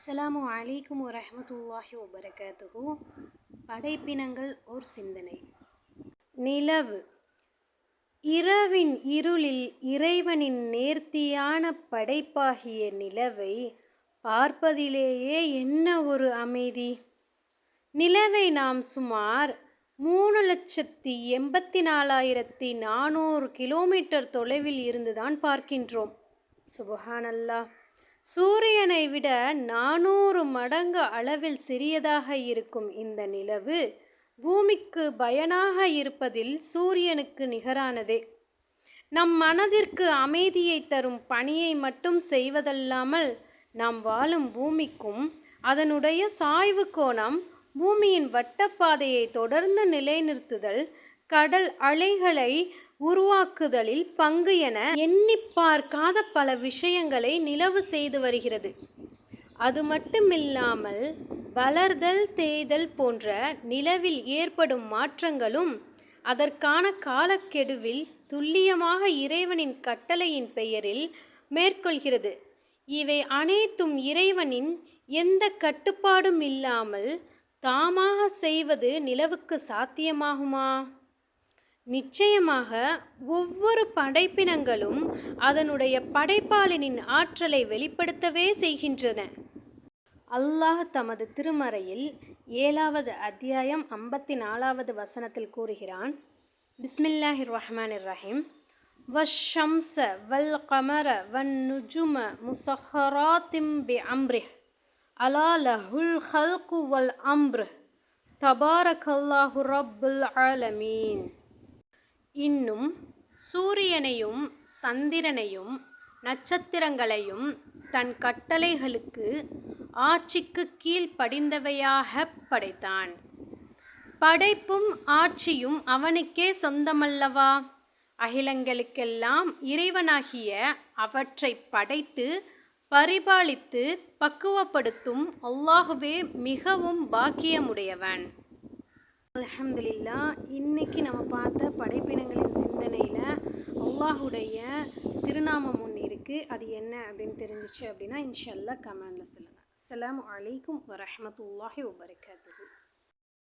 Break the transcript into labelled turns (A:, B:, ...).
A: அஸ்ஸலாமு அலைக்கும் வரமத்துல்லாஹி வபரகாத்துஹு. படைப்பினங்கள் ஓர் சிந்தனை. நிலவு. இரவின் இருளில் இறைவனின் நேர்த்தியான படைப்பாகிய நிலவை பார்ப்பதிலேயே என்ன ஒரு அமைதி? நிலவை நாம் சுமார் மூணு லட்சத்தி எண்பத்தி நாலாயிரத்தி நானூறு கிலோமீட்டர் தொலைவில் இருந்துதான் பார்க்கின்றோம். சுபஹானல்லா சூரியனை விட நானூறு மடங்கு அளவில் சிறியதாக இருக்கும் இந்த நிலவு பூமிக்கு பயனாக இருப்பதில் சூரியனுக்கு நிகரானதே. நம் மனதிற்கு அமைதியை தரும் பணியை மட்டும் செய்வதல்லாமல் நாம் வாழும் பூமிக்கும் அதனுடைய சாய்வு கோணம் பூமியின் வட்டப்பாதையை தொடர்ந்து நிலைநிறுத்துதல் கடல் அலைகளை உருவாக்குதலில் பங்கு என எண்ணி பார்க்காத பல விஷயங்களை நிலவு செய்து வருகிறது. அது மட்டுமில்லாமல் வளர்தல் தேய்தல் போன்ற நிலவில் ஏற்படும் மாற்றங்களும் அதற்கான காலக்கெடுவில் துல்லியமாக இறைவனின் கட்டளையின் பெயரில் மேற்கொள்கிறது. இவை அனைத்தும் இறைவனின் எந்த கட்டுப்பாடும் இல்லாமல் தாமாக செய்வது நிலவுக்கு சாத்தியமாகுமா? நிச்சயமாக ஒவ்வொரு படைப்பினங்களும் அதனுடைய படைப்பாளினின் ஆற்றலை வெளிப்படுத்தவே செய்கின்றன. அல்லாஹ் தமது திருமறையில் ஏழாவது அத்தியாயம் ஐம்பத்தி நாலாவது வசனத்தில் கூறுகிறான் பிஸ்மில்லாஹிர் ரஹ்மான் ரஹீம். வஷம்ச வல் கமர வன் நுஜும முசஹராத்திம் பி அம்ரிஹ். அலா லஹுல் ஹல்கு வல் அம்ரு தபாரகல்லாஹு ரப்புல் ஆலமீன். இன்னும் சூரியனையும் சந்திரனையும் நட்சத்திரங்களையும் தன் கட்டளைகளுக்கு ஆட்சிக்கு கீழ் படிந்தவையாகப் படைத்தான். படைப்பும் ஆட்சியும் அவனுக்கே சொந்தமல்லவா? அகிலங்களுக்கெல்லாம் இறைவனாகிய அவற்றை படைத்து பரிபாலித்து பக்குவப்படுத்தும் அல்லாஹுவே மிகவும் பாக்கியமுடையவன். அலமதுல்லா இன்னைக்கு நம்ம பார்த்த படைப்பினங்களின் சிந்தனையில் அல்லாஹுடைய திருநாமம் ஒன்று இருக்குது அது என்ன அப்படின்னு தெரிஞ்சிச்சு அப்படின்னா இன்ஷல்லா கமெண்டில் சொல்லுங்கள் அஸ்லாம் வலைக்கம் வரமத்துல்லாஹி வபரகாத்து